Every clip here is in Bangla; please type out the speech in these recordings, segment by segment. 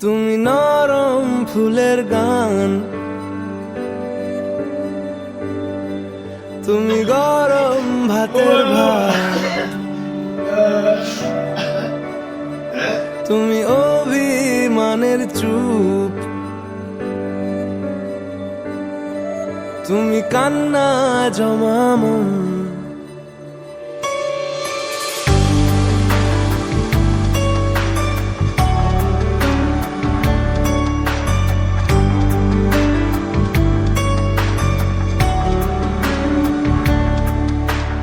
তুমি নরম ফুলের গান। তুমি গরম ভাতের ভাত। তুমি অভিমানের চুপ। তুমি কান্না জমামন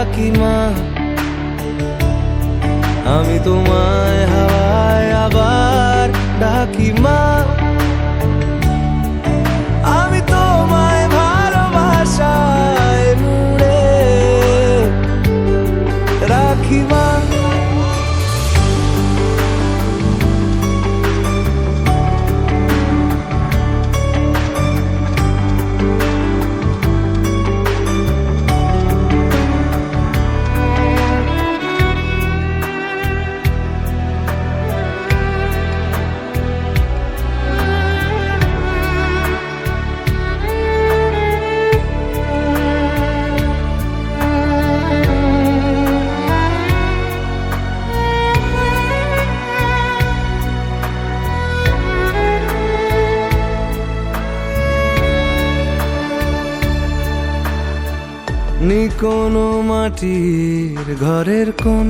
থাকি মা। আমি তোমায় হাওয়ায় আবার ডাকি মা। নি কোনো মাটির ঘরের কোন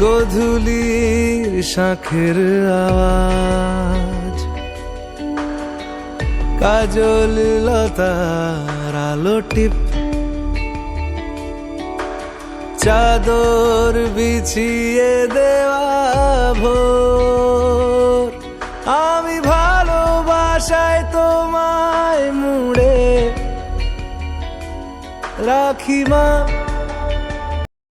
গধুলির শাখের আওয়াজ। কাজল লতার আলো টিপ। চাদর বিছিয়ে দেওয়া ভোর। রাখি